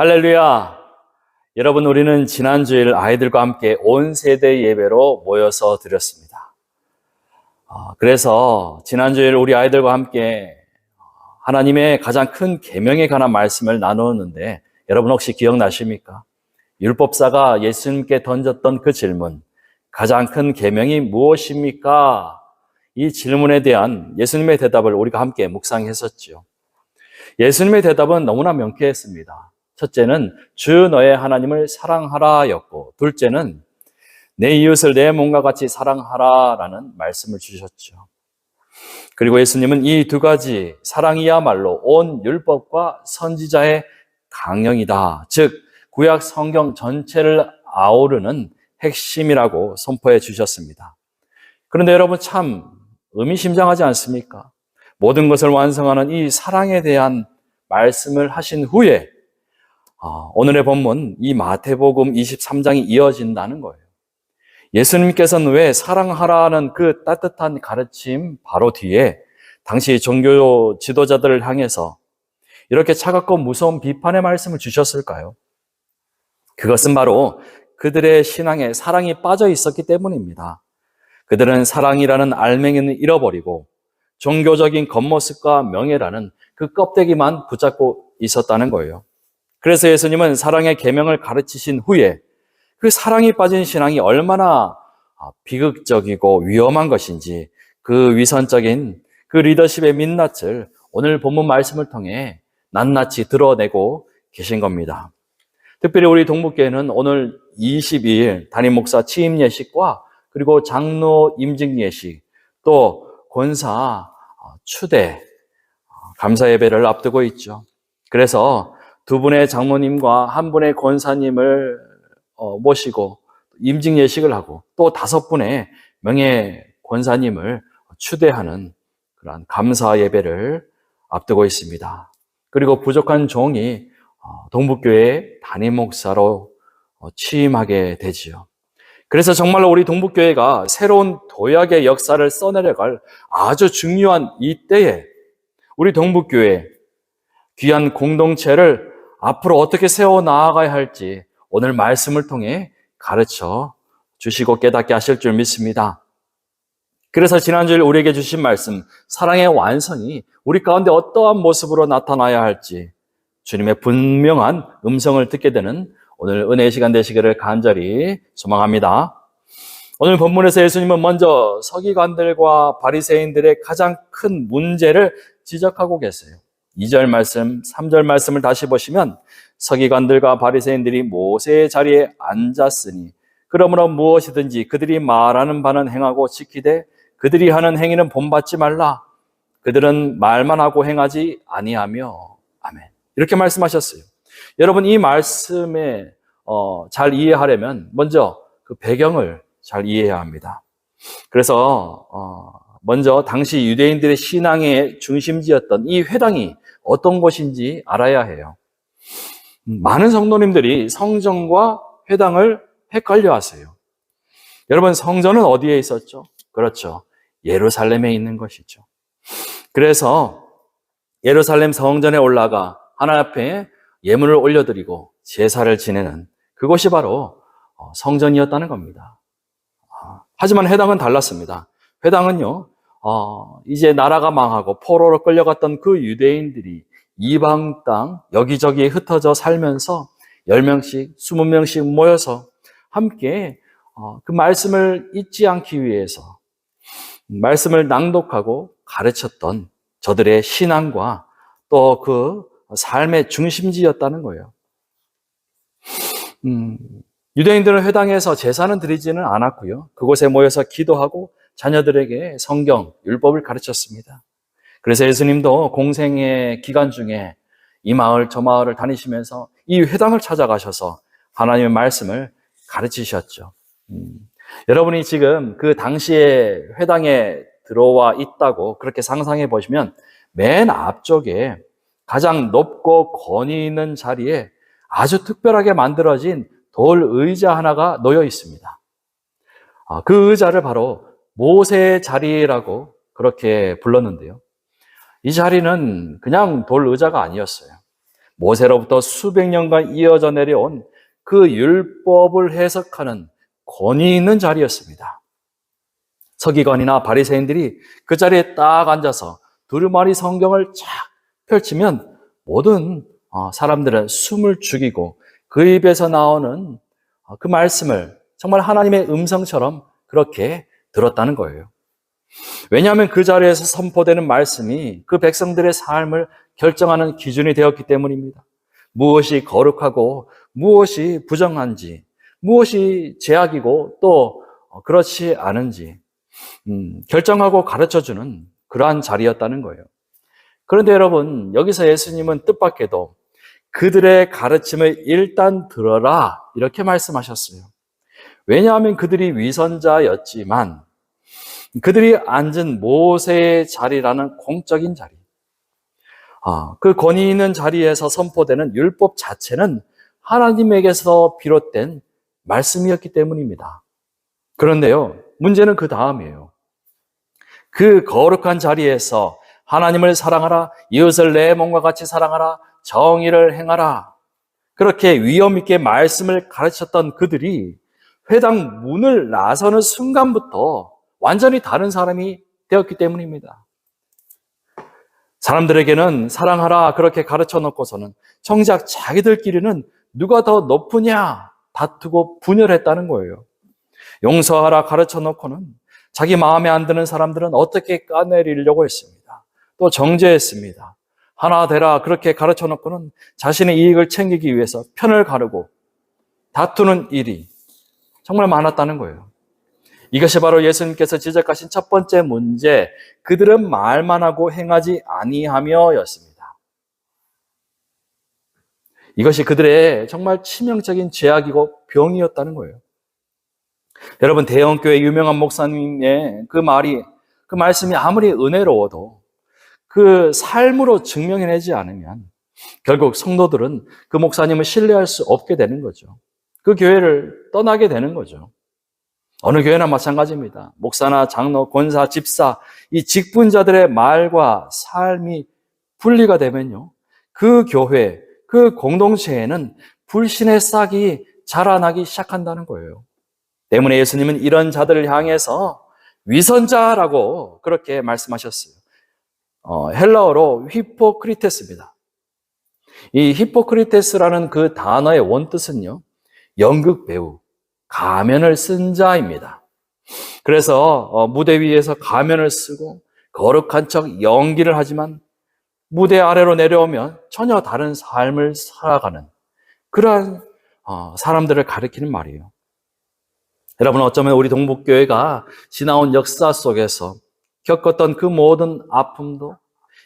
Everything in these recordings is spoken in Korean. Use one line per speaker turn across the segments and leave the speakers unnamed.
할렐루야! 여러분, 우리는 지난주일 아이들과 함께 온 세대 예배로 모여서 드렸습니다. 어, 그래서 지난주일 우리 아이들과 함께 하나님의 가장 큰 계명에 관한 말씀을 나누었는데 여러분 혹시 기억나십니까? 율법사가 예수님께 던졌던 그 질문, 가장 큰 계명이 무엇입니까? 이 질문에 대한 예수님의 대답을 우리가 함께 묵상했었지요. 예수님의 대답은 너무나 명쾌했습니다. 첫째는 주 너의 하나님을 사랑하라였고, 둘째는 내 이웃을 내 몸과 같이 사랑하라라는 말씀을 주셨죠. 그리고 예수님은 이 두 가지 사랑이야말로 온 율법과 선지자의 강령이다. 즉 구약 성경 전체를 아우르는 핵심이라고 선포해 주셨습니다. 그런데 여러분 참 의미심장하지 않습니까? 모든 것을 완성하는 이 사랑에 대한 말씀을 하신 후에 아, 오늘의 본문 이 마태복음 23장이 이어진다는 거예요. 예수님께서는 왜 사랑하라는 그 따뜻한 가르침 바로 뒤에 당시 종교 지도자들을 향해서 이렇게 차갑고 무서운 비판의 말씀을 주셨을까요? 그것은 바로 그들의 신앙에 사랑이 빠져 있었기 때문입니다. 그들은 사랑이라는 알맹이는 잃어버리고 종교적인 겉모습과 명예라는 그 껍데기만 붙잡고 있었다는 거예요. 그래서 예수님은 사랑의 계명을 가르치신 후에 그 사랑이 빠진 신앙이 얼마나 비극적이고 위험한 것인지 그 위선적인 그 리더십의 민낯을 오늘 본문 말씀을 통해 낱낱이 드러내고 계신 겁니다. 특별히 우리 동북교회는 오늘 22일 담임 목사 취임 예식과 그리고 장로 임직 예식 또 권사 추대 감사 예배를 앞두고 있죠. 그래서 두 분의 장로님과 한 분의 권사님을 모시고 임직 예식을 하고 또 다섯 분의 명예 권사님을 추대하는 그러한 감사 예배를 앞두고 있습니다. 그리고 부족한 종이 동북교회 담임 목사로 취임하게 되지요. 그래서 정말로 우리 동북교회가 새로운 도약의 역사를 써내려갈 아주 중요한 이때에 우리 동북교회 귀한 공동체를 앞으로 어떻게 세워 나아가야 할지 오늘 말씀을 통해 가르쳐 주시고 깨닫게 하실 줄 믿습니다. 그래서 지난주에 우리에게 주신 말씀, 사랑의 완성이 우리 가운데 어떠한 모습으로 나타나야 할지 주님의 분명한 음성을 듣게 되는 오늘 은혜의 시간 되시기를 간절히 소망합니다. 오늘 본문에서 예수님은 먼저 서기관들과 바리새인들의 가장 큰 문제를 지적하고 계세요. 2절 말씀, 3절 말씀을 다시 보시면 서기관들과 바리새인들이 모세의 자리에 앉았으니 그러므로 무엇이든지 그들이 말하는 바는 행하고 지키되 그들이 하는 행위는 본받지 말라. 그들은 말만 하고 행하지 아니하며 아멘. 이렇게 말씀하셨어요. 여러분 이 말씀에 어, 잘 이해하려면 먼저 그 배경을 잘 이해해야 합니다. 그래서 어, 먼저 당시 유대인들의 신앙의 중심지였던 이 회당이 어떤 곳인지 알아야 해요. 많은 성도님들이 성전과 회당을 헷갈려 하세요. 여러분, 성전은 어디에 있었죠? 그렇죠. 예루살렘에 있는 것이죠. 그래서 예루살렘 성전에 올라가 하나님 앞에 예물을 올려드리고 제사를 지내는 그것이 바로 성전이었다는 겁니다. 하지만 회당은 달랐습니다. 회당은요, 어, 이제 나라가 망하고 포로로 끌려갔던 그 유대인들이 이방 땅 여기저기 흩어져 살면서 10명씩, 20명씩 모여서 함께 어, 그 말씀을 잊지 않기 위해서 말씀을 낭독하고 가르쳤던 저들의 신앙과 또 그 삶의 중심지였다는 거예요. 음, 유대인들은 회당에서 제사는 드리지는 않았고요. 그곳에 모여서 기도하고 자녀들에게 성경, 율법을 가르쳤습니다. 그래서 예수님도 공생의 기간 중에 이 마을, 저 마을을 다니시면서 이 회당을 찾아가셔서 하나님의 말씀을 가르치셨죠. 음, 여러분이 지금 그 당시에 회당에 들어와 있다고 그렇게 상상해 보시면 맨 앞쪽에 가장 높고 권위 있는 자리에 아주 특별하게 만들어진 돌 의자 하나가 놓여 있습니다. 아, 그 의자를 바로 모세의 자리라고 그렇게 불렀는데요. 이 자리는 그냥 돌 의자가 아니었어요. 모세로부터 수백 년간 이어져 내려온 그 율법을 해석하는 권위 있는 자리였습니다. 서기관이나 바리새인들이 그 자리에 딱 앉아서 두루마리 성경을 쫙 펼치면 모든 어, 사람들은 숨을 죽이고 그 입에서 나오는 어, 그 말씀을 정말 하나님의 음성처럼 그렇게 들었다는 거예요. 왜냐하면 그 자리에서 선포되는 말씀이 그 백성들의 삶을 결정하는 기준이 되었기 때문입니다. 무엇이 거룩하고 무엇이 부정한지, 무엇이 제약이고 또 그렇지 않은지 음, 결정하고 가르쳐주는 그러한 자리였다는 거예요. 그런데 여러분 여기서 예수님은 뜻밖에도 그들의 가르침을 일단 들어라 이렇게 말씀하셨어요. 왜냐하면 그들이 위선자였지만 그들이 앉은 모세의 자리라는 공적인 자리, 아, 그 권위 있는 자리에서 선포되는 율법 자체는 하나님에게서 비롯된 말씀이었기 때문입니다. 그런데요, 문제는 그 다음이에요. 그 거룩한 자리에서 하나님을 사랑하라, 이웃을 내 몸과 같이 사랑하라, 정의를 행하라. 그렇게 위험 있게 말씀을 가르쳤던 그들이 회당 문을 나서는 순간부터 완전히 다른 사람이 되었기 때문입니다. 사람들에게는 사랑하라 그렇게 가르쳐 놓고서는 정작 자기들끼리는 누가 더 높으냐 다투고 분열했다는 거예요. 용서하라 가르쳐 놓고는 자기 마음에 안 드는 사람들은 어떻게 까내리려고 했습니다. 또 정죄했습니다. 하나 되라 그렇게 가르쳐 놓고는 자신의 이익을 챙기기 위해서 편을 가르고 다투는 일이 정말 많았다는 거예요. 이것이 바로 예수님께서 지적하신 첫 번째 문제, 그들은 말만 하고 행하지 아니하며였습니다. 이것이 그들의 정말 치명적인 죄악이고 병이었다는 거예요. 여러분, 대형교회 유명한 목사님의 그 말이, 그 말씀이 아무리 은혜로워도 그 삶으로 증명해내지 않으면 결국 성도들은 그 목사님을 신뢰할 수 없게 되는 거죠. 그 교회를 떠나게 되는 거죠. 어느 교회나 마찬가지입니다. 목사나 장로, 권사, 집사, 이 직분자들의 말과 삶이 분리가 되면요. 그 교회, 그 공동체에는 불신의 싹이 자라나기 시작한다는 거예요. 때문에 예수님은 이런 자들을 향해서 위선자라고 그렇게 말씀하셨어요. 어, 헬라어로 히포크리테스입니다. 이 히포크리테스라는 그 단어의 원뜻은요, 연극 배우, 가면을 쓴 자입니다. 그래서 어, 무대 위에서 가면을 쓰고 거룩한 척 연기를 하지만 무대 아래로 내려오면 전혀 다른 삶을 살아가는 그러한 어, 사람들을 가리키는 말이에요. 여러분 어쩌면 우리 동북교회가 지나온 역사 속에서 겪었던 그 모든 아픔도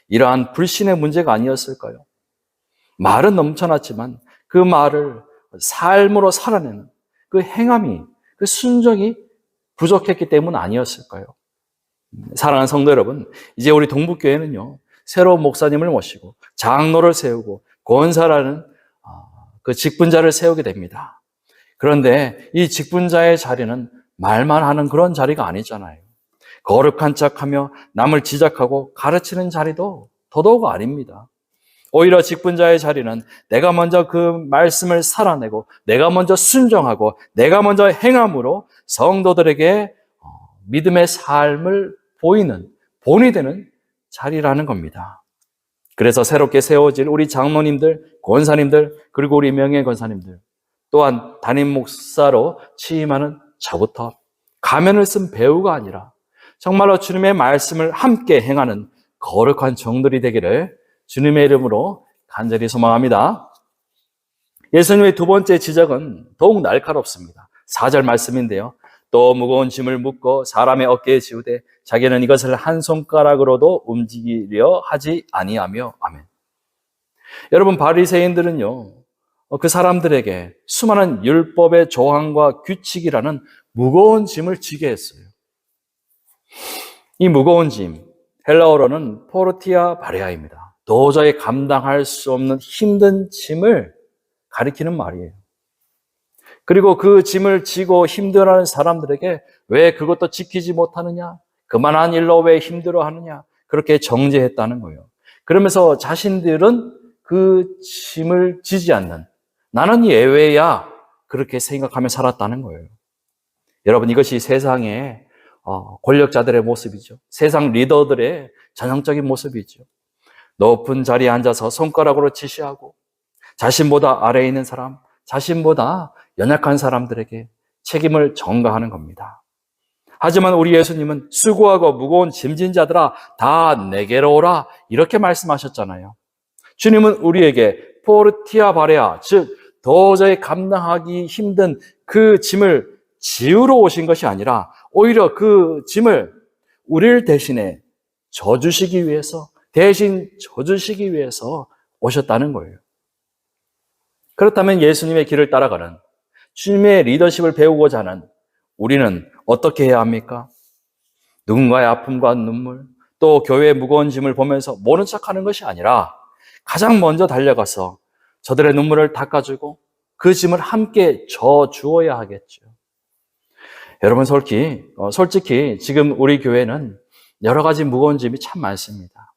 이러한 불신의 문제가 아니었을까요? 말은 넘쳐났지만 그 말을 삶으로 살아내는 그 행함이, 그 순종이 부족했기 때문 아니었을까요? 사랑하는 성도 여러분, 이제 우리 동북교회는요, 새로운 목사님을 모시고 장로를 세우고 권사라는 아, 그 직분자를 세우게 됩니다. 그런데 이 직분자의 자리는 말만 하는 그런 자리가 아니잖아요. 거룩한 척하며 남을 지적하고 가르치는 자리도 더더욱 아닙니다. 오히려 직분자의 자리는 내가 먼저 그 말씀을 살아내고 내가 먼저 순종하고 내가 먼저 행함으로 성도들에게 어, 믿음의 삶을 보이는 본이 되는 자리라는 겁니다. 그래서 새롭게 세워질 우리 장로님들, 권사님들, 그리고 우리 명예 권사님들, 또한 담임 목사로 취임하는 저부터 가면을 쓴 배우가 아니라 정말로 주님의 말씀을 함께 행하는 거룩한 정들이 되기를 주님의 이름으로 간절히 소망합니다. 예수님의 두 번째 지적은 더욱 날카롭습니다. 4절 말씀인데요. 또 무거운 짐을 묶고 사람의 어깨에 지우되 자기는 이것을 한 손가락으로도 움직이려 하지 아니하며 아멘. 여러분 바리새인들은요. 그 사람들에게 수많은 율법의 조항과 규칙이라는 무거운 짐을 지게 했어요. 이 무거운 짐 헬라어로는 포르티아 바레아입니다. 도저히 감당할 수 없는 힘든 짐을 가리키는 말이에요. 그리고 그 짐을 지고 힘들어하는 사람들에게 왜 그것도 지키지 못하느냐? 그만한 일로 왜 힘들어 하느냐? 그렇게 정죄했다는 거예요. 그러면서 자신들은 그 짐을 지지 않는 나는 예외야 그렇게 생각하며 살았다는 거예요. 여러분 이것이 세상의 어, 권력자들의 모습이죠. 세상 리더들의 전형적인 모습이죠. 높은 자리에 앉아서 손가락으로 지시하고 자신보다 아래에 있는 사람, 자신보다 연약한 사람들에게 책임을 전가하는 겁니다. 하지만 우리 예수님은 수고하고 무거운 짐진 자들아 다 내게로 오라 이렇게 말씀하셨잖아요. 주님은 우리에게 포르티아 바레아 즉 도저히 감당하기 힘든 그 짐을 지우러 오신 것이 아니라 오히려 그 짐을 우리를 대신에 져주시기 위해서 대신 져주시기 위해서 오셨다는 거예요. 그렇다면 예수님의 길을 따라가는 주님의 리더십을 배우고자 하는 우리는 어떻게 해야 합니까? 누군가의 아픔과 눈물, 또 교회의 무거운 짐을 보면서 모른 척 하는 것이 아니라 가장 먼저 달려가서 저들의 눈물을 닦아주고 그 짐을 함께 져 주어야 하겠죠. 여러분, 솔직히, 어, 솔직히 지금 우리 교회는 여러 가지 무거운 짐이 참 많습니다.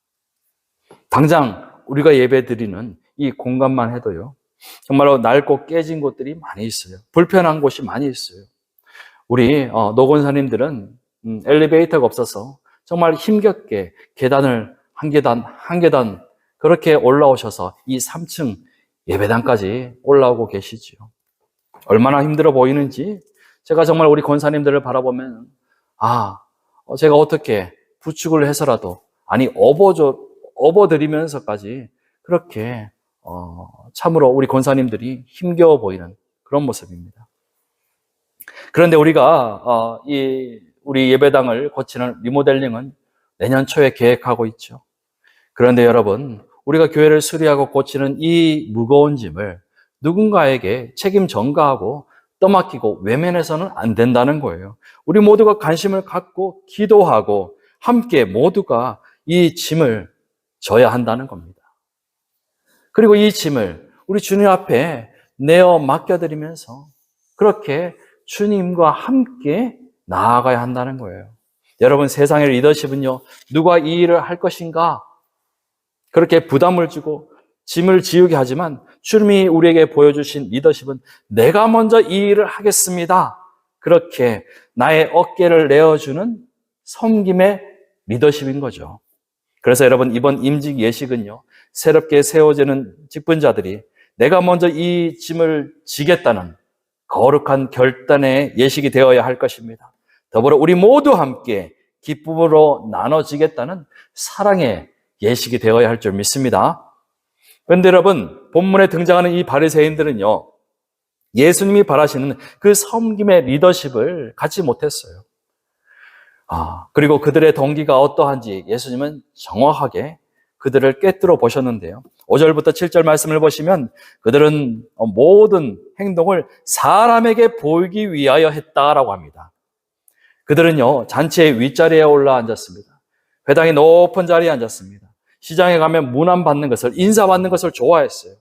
당장 우리가 예배 드리는 이 공간만 해도요. 정말로 낡고 깨진 곳들이 많이 있어요. 불편한 곳이 많이 있어요. 우리 어, 노건사님들은 음, 엘리베이터가 없어서 정말 힘겹게 계단을 한 계단 한 계단 그렇게 올라오셔서 이 3층 예배당까지 올라오고 계시지요. 얼마나 힘들어 보이는지 제가 정말 우리 권사님들을 바라보면 아 어, 제가 어떻게 부축을 해서라도 아니 업어줘 업어드리면서까지 그렇게 어, 참으로 우리 권사님들이 힘겨워 보이는 그런 모습입니다. 그런데 우리가 어, 이 우리 예배당을 고치는 리모델링은 내년 초에 계획하고 있죠. 그런데 여러분, 우리가 교회를 수리하고 고치는 이 무거운 짐을 누군가에게 책임 전가하고 떠맡기고 외면해서는 안 된다는 거예요. 우리 모두가 관심을 갖고 기도하고 함께 모두가 이 짐을 져야 한다는 겁니다. 그리고 이 짐을 우리 주님 앞에 내어 맡겨드리면서 그렇게 주님과 함께 나아가야 한다는 거예요. 여러분 세상의 리더십은요, 누가 이 일을 할 것인가? 그렇게 부담을 주고 짐을 지우게 하지만 주님이 우리에게 보여주신 리더십은 내가 먼저 이 일을 하겠습니다. 그렇게 나의 어깨를 내어주는 섬김의 리더십인 거죠. 그래서 여러분 이번 임직 예식은요, 새롭게 세워지는 직분자들이 내가 먼저 이 짐을 지겠다는 거룩한 결단의 예식이 되어야 할 것입니다. 더불어 우리 모두 함께 기쁨으로 나눠지겠다는 사랑의 예식이 되어야 할 줄 믿습니다. 그런데 여러분, 본문에 등장하는 이 바리새인들은요. 예수님이 바라시는 그 섬김의 리더십을 갖지 못했어요. 아, 그리고 그들의 동기가 어떠한지 예수님은 정확하게 그들을 꿰뚫어 보셨는데요. 5절부터 7절 말씀을 보시면 그들은 모든 행동을 사람에게 보이기 위하여 했다라고 합니다. 그들은요, 잔치의 윗자리에 올라 앉았습니다. 회당의 높은 자리에 앉았습니다. 시장에 가면 문안 받는 것을, 인사받는 것을 좋아했어요.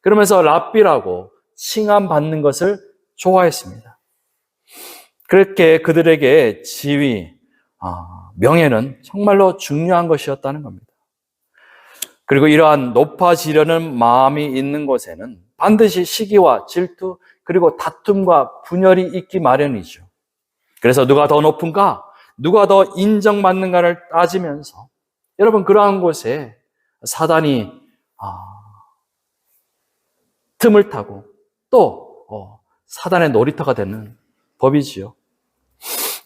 그러면서 랍비라고 칭함 받는 것을 좋아했습니다. 그렇게 그들에게 지위, 아, 명예는 정말로 중요한 것이었다는 겁니다. 그리고 이러한 높아지려는 마음이 있는 곳에는 반드시 시기와 질투, 그리고 다툼과 분열이 있기 마련이죠. 그래서 누가 더 높은가, 누가 더 인정받는가를 따지면서 여러분 그러한 곳에 사단이 아, 틈을 타고 또 어, 사단의 놀이터가 되는 법이지요.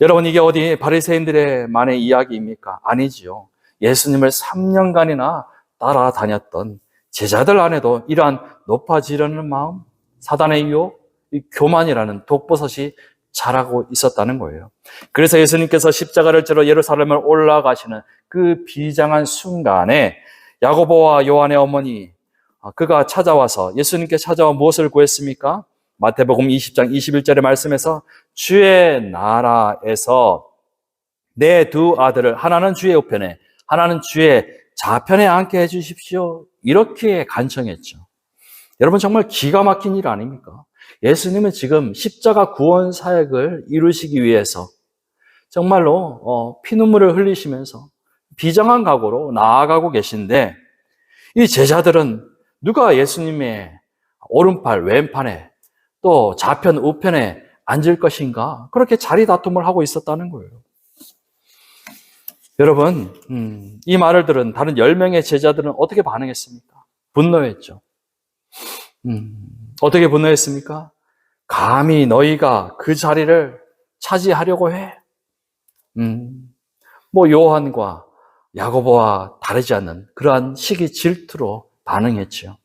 여러분 이게 어디 바리새인들의 만의 이야기입니까? 아니지요. 예수님을 3년간이나 따라다녔던 제자들 안에도 이러한 높아지려는 마음, 사단의 유혹, 교만이라는 독버섯이 자라고 있었다는 거예요. 그래서 예수님께서 십자가를 지러 예루살렘을 올라가시는 그 비장한 순간에 야고보와 요한의 어머니 아, 그가 찾아와서 예수님께 찾아와 무엇을 구했습니까? 마태복음 20장 21절의 말씀에서 주의 나라에서 내 두 아들을 하나는 주의 우편에 하나는 주의 좌편에 앉게 해 주십시오. 이렇게 간청했죠. 여러분 정말 기가 막힌 일 아닙니까? 예수님은 지금 십자가 구원 사역을 이루시기 위해서 정말로 어, 피눈물을 흘리시면서 비정한 각오로 나아가고 계신데 이 제자들은 누가 예수님의 오른팔, 왼판에 또 좌편, 우편에 앉을 것인가? 그렇게 자리 다툼을 하고 있었다는 거예요. 여러분, 음, 이 말을 들은 다른 10명의 제자들은 어떻게 반응했습니까? 분노했죠. 음, 어떻게 분노했습니까? 감히 너희가 그 자리를 차지하려고 해. 음, 뭐 요한과 야고보와 다르지 않는 그러한 시기 질투로 반응했죠.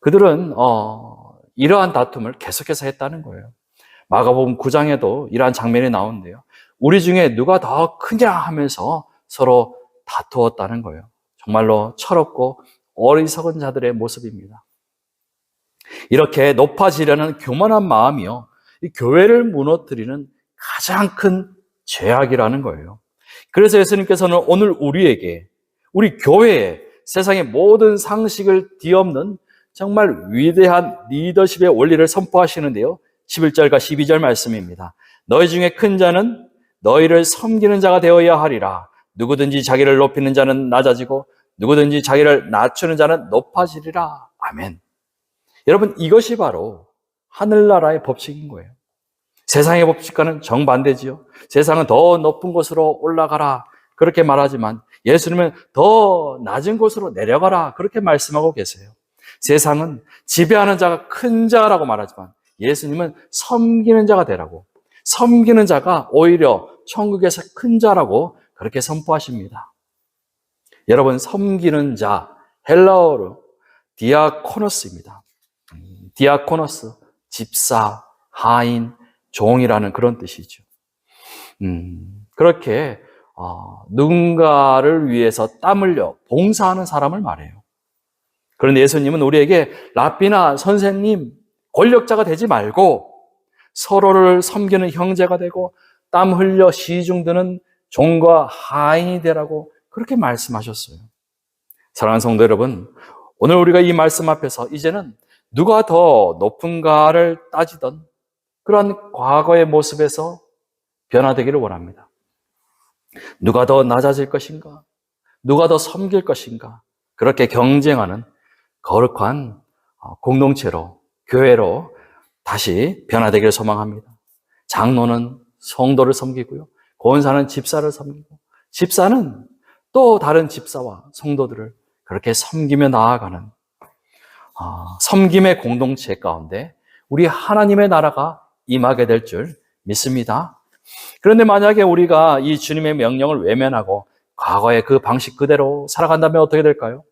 그들은 어, 이러한 다툼을 계속해서 했다는 거예요. 마가복음 9장에도 이러한 장면이 나오는데요. 우리 중에 누가 더 크냐 하면서 서로 다투었다는 거예요. 정말로 철없고 어리석은 자들의 모습입니다. 이렇게 높아지려는 교만한 마음이요. 이 교회를 무너뜨리는 가장 큰 죄악이라는 거예요. 그래서 예수님께서는 오늘 우리에게, 우리 교회에 세상의 모든 상식을 뒤엎는 정말 위대한 리더십의 원리를 선포하시는데요. 11절과 12절 말씀입니다. 너희 중에 큰 자는 너희를 섬기는 자가 되어야 하리라. 누구든지 자기를 높이는 자는 낮아지고 누구든지 자기를 낮추는 자는 높아지리라. 아멘. 여러분, 이것이 바로 하늘나라의 법칙인 거예요. 세상의 법칙과는 정반대지요. 세상은 더 높은 곳으로 올라가라. 그렇게 말하지만 예수님은 더 낮은 곳으로 내려가라. 그렇게 말씀하고 계세요. 세상은 지배하는 자가 큰 자라고 말하지만 예수님은 섬기는 자가 되라고. 섬기는 자가 오히려 천국에서 큰 자라고 그렇게 선포하십니다. 여러분, 섬기는 자, 헬라어로 디아코노스입니다. 디아코노스, 집사, 하인, 종이라는 그런 뜻이죠. 음, 그렇게 어, 누군가를 위해서 땀 흘려 봉사하는 사람을 말해요. 그런데 예수님은 우리에게 랍비나 선생님, 권력자가 되지 말고 서로를 섬기는 형제가 되고 땀 흘려 시중 드는 종과 하인이 되라고 그렇게 말씀하셨어요. 사랑하는 성도 여러분, 오늘 우리가 이 말씀 앞에서 이제는 누가 더 높은가를 따지던 그러한 과거의 모습에서 변화되기를 원합니다. 누가 더 낮아질 것인가? 누가 더 섬길 것인가? 그렇게 경쟁하는 거룩한 어, 공동체로, 교회로 다시 변화되기를 소망합니다. 장로는 성도를 섬기고요. 권사는 집사를 섬기고, 집사는 또 다른 집사와 성도들을 그렇게 섬기며 나아가는 어, 섬김의 공동체 가운데 우리 하나님의 나라가 임하게 될 줄 믿습니다. 그런데 만약에 우리가 이 주님의 명령을 외면하고 과거의 그 방식 그대로 살아간다면 어떻게 될까요?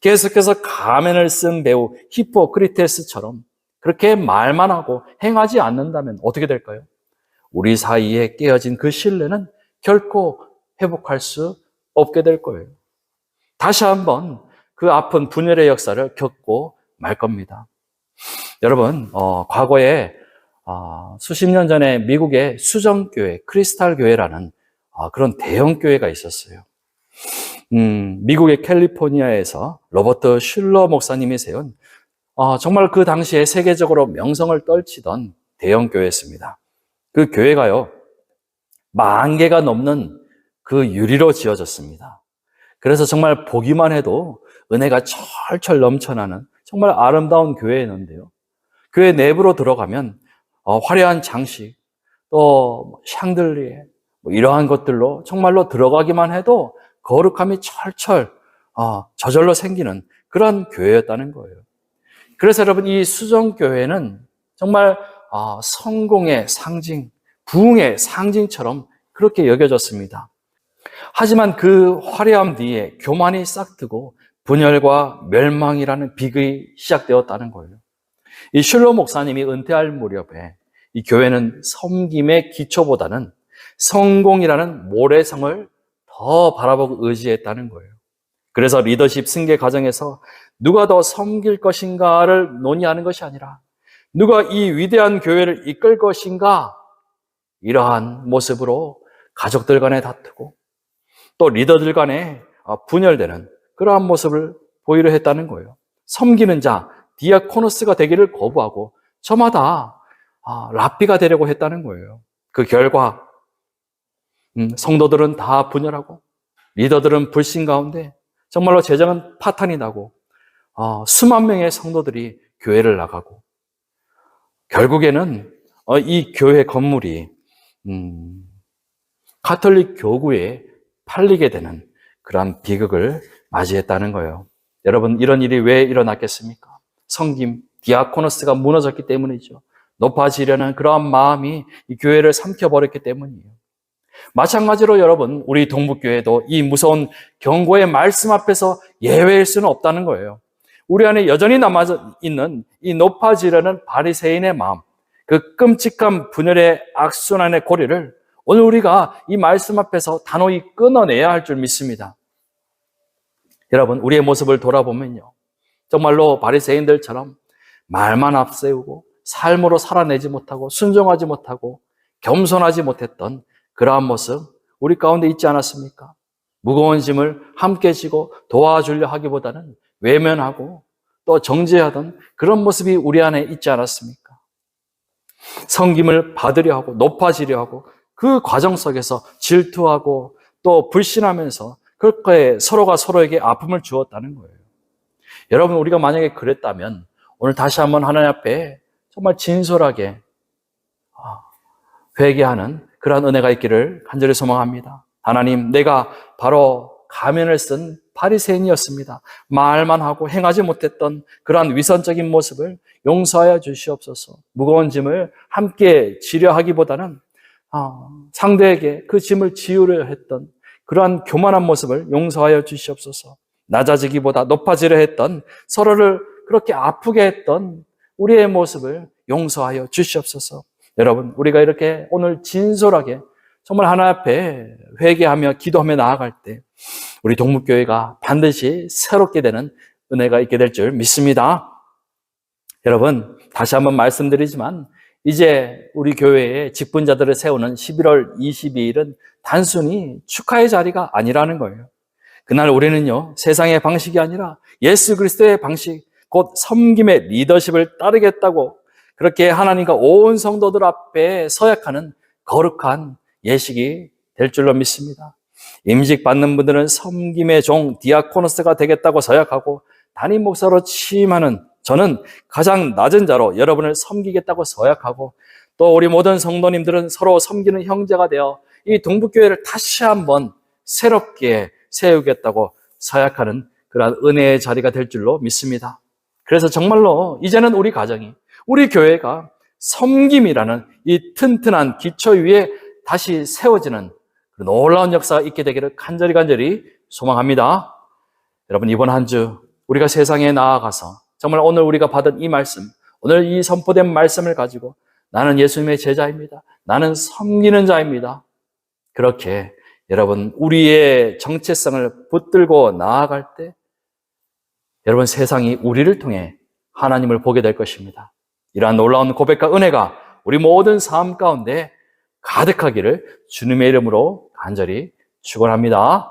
계속해서 가면을 쓴 배우 히포크리테스처럼 그렇게 말만 하고 행하지 않는다면 어떻게 될까요? 우리 사이에 깨어진 그 신뢰는 결코 회복할 수 없게 될 거예요. 다시 한번 그 아픈 분열의 역사를 겪고 말 겁니다. 여러분, 어, 과거에 어, 수십 년 전에 미국의 수정교회, 크리스탈 교회라는 어, 그런 대형 교회가 있었어요. 음, 미국의 캘리포니아에서 로버트 슐러 목사님이 세운 어, 정말 그 당시에 세계적으로 명성을 떨치던 대형 교회였습니다. 그 교회가요, 만 개가 넘는 그 유리로 지어졌습니다. 그래서 정말 보기만 해도 은혜가 철철 넘쳐나는 정말 아름다운 교회였는데요. 교회 내부로 들어가면 어, 화려한 장식, 또 샹들리에 뭐 이러한 것들로 정말로 들어가기만 해도 거룩함이 철철 어, 저절로 생기는 그런 교회였다는 거예요. 그래서 여러분 이 수정 교회는 정말 어, 성공의 상징, 부흥의 상징처럼 그렇게 여겨졌습니다. 하지만 그 화려함 뒤에 교만이 싹트고 분열과 멸망이라는 비극이 시작되었다는 거예요. 이 슐로 목사님이 은퇴할 무렵에 이 교회는 섬김의 기초보다는 성공이라는 모래성을 더 바라보고 의지했다는 거예요. 그래서 리더십 승계 과정에서 누가 더 섬길 것인가를 논의하는 것이 아니라 누가 이 위대한 교회를 이끌 것인가 이러한 모습으로 가족들 간에 다투고 또 리더들 간에 분열되는 그러한 모습을 보이려 했다는 거예요. 섬기는 자, 디아코노스가 되기를 거부하고 저마다 아, 랍비가 되려고 했다는 거예요. 그 결과 음, 성도들은 다 분열하고 리더들은 불신 가운데 정말로 재정은 파탄이 나고 어, 수만 명의 성도들이 교회를 나가고 결국에는 어, 이 교회 건물이 음, 가톨릭 교구에 팔리게 되는 그러한 비극을 맞이했다는 거예요. 여러분 이런 일이 왜 일어났겠습니까? 성김 디아코노스가 무너졌기 때문이죠. 높아지려는 그러한 마음이 이 교회를 삼켜버렸기 때문이에요. 마찬가지로 여러분, 우리 동북교회도 이 무서운 경고의 말씀 앞에서 예외일 수는 없다는 거예요. 우리 안에 여전히 남아 있는 이 높아지려는 바리새인의 마음, 그 끔찍한 분열의 악순환의 고리를 오늘 우리가 이 말씀 앞에서 단호히 끊어내야 할 줄 믿습니다. 여러분, 우리의 모습을 돌아보면요. 정말로 바리새인들처럼 말만 앞세우고 삶으로 살아내지 못하고 순종하지 못하고 겸손하지 못했던 그러한 모습 우리 가운데 있지 않았습니까? 무거운 짐을 함께 지고 도와주려 하기보다는 외면하고 또 정죄하던 그런 모습이 우리 안에 있지 않았습니까? 성김을 받으려 하고 높아지려 하고 그 과정 속에서 질투하고 또 불신하면서 그렇게 서로가 서로에게 아픔을 주었다는 거예요. 여러분 우리가 만약에 그랬다면 오늘 다시 한번 하나님 앞에 정말 진솔하게 아, 회개하는 그러한 은혜가 있기를 간절히 소망합니다. 하나님, 내가 바로 가면을 쓴 바리새인이었습니다. 말만 하고 행하지 못했던 그러한 위선적인 모습을 용서하여 주시옵소서. 무거운 짐을 함께 지려 하기보다는 아, 상대에게 그 짐을 지우려 했던 그러한 교만한 모습을 용서하여 주시옵소서. 낮아지기보다 높아지려 했던 서로를 그렇게 아프게 했던 우리의 모습을 용서하여 주시옵소서. 여러분, 우리가 이렇게 오늘 진솔하게 정말 하나 앞에 회개하며 기도하며 나아갈 때 우리 동묵교회가 반드시 새롭게 되는 은혜가 있게 될 줄 믿습니다. 여러분, 다시 한번 말씀드리지만 이제 우리 교회에 직분자들을 세우는 11월 22일은 단순히 축하의 자리가 아니라는 거예요. 그날 우리는요, 세상의 방식이 아니라 예수 그리스도의 방식, 곧 섬김의 리더십을 따르겠다고 그렇게 하나님과 온 성도들 앞에 서약하는 거룩한 예식이 될 줄로 믿습니다. 임직 받는 분들은 섬김의 종 디아코노스가 되겠다고 서약하고 담임 목사로 취임하는 저는 가장 낮은 자로 여러분을 섬기겠다고 서약하고 또 우리 모든 성도님들은 서로 섬기는 형제가 되어 이 동북교회를 다시 한번 새롭게 세우겠다고 서약하는 그러한 은혜의 자리가 될 줄로 믿습니다. 그래서 정말로 이제는 우리 가정이 우리 교회가 섬김이라는 이 튼튼한 기초 위에 다시 세워지는 놀라운 역사가 있게 되기를 간절히 간절히 소망합니다. 여러분 이번 한 주 우리가 세상에 나아가서 정말 오늘 우리가 받은 이 말씀, 오늘 이 선포된 말씀을 가지고 나는 예수님의 제자입니다. 나는 섬기는 자입니다. 그렇게 여러분 우리의 정체성을 붙들고 나아갈 때 여러분 세상이 우리를 통해 하나님을 보게 될 것입니다. 이러한 놀라운 고백과 은혜가 우리 모든 삶 가운데 가득하기를 주님의 이름으로 간절히 축원합니다.